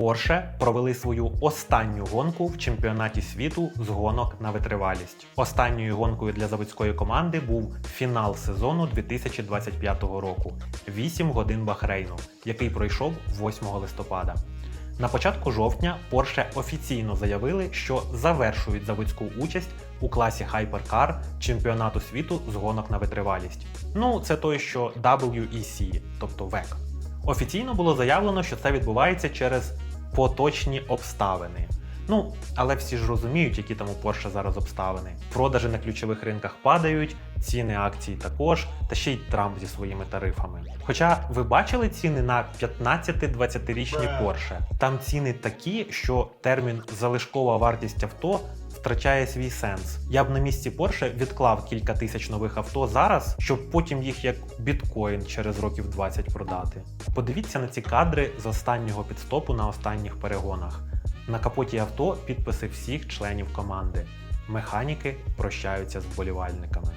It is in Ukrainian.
Porsche провели свою останню гонку в чемпіонаті світу з гонок на витривалість. Останньою гонкою для заводської команди був фінал сезону 2025 року 8 годин Бахрейну, який пройшов 8 листопада. На початку жовтня Porsche офіційно заявили, що завершують заводську участь у класі Hypercar чемпіонату світу з гонок на витривалість. Ну, це той, що WEC, тобто WEC. Офіційно було заявлено, що це відбувається через поточні обставини. Ну, але всі ж розуміють, які там у Porsche зараз обставини. Продажі на ключових ринках падають, ціни акцій також, та ще й Трамп зі своїми тарифами. Хоча ви бачили ціни на 15-20-річні Porsche? Там ціни такі, що термін залишкова вартість авто втрачає свій сенс. Я б на місці Porsche відклав кілька тисяч нових авто зараз, щоб потім їх як біткоін через років 20 продати. Подивіться на ці кадри з останнього підстопу на останніх перегонах. На капоті авто підписи всіх членів команди. Механіки прощаються з вболівальниками.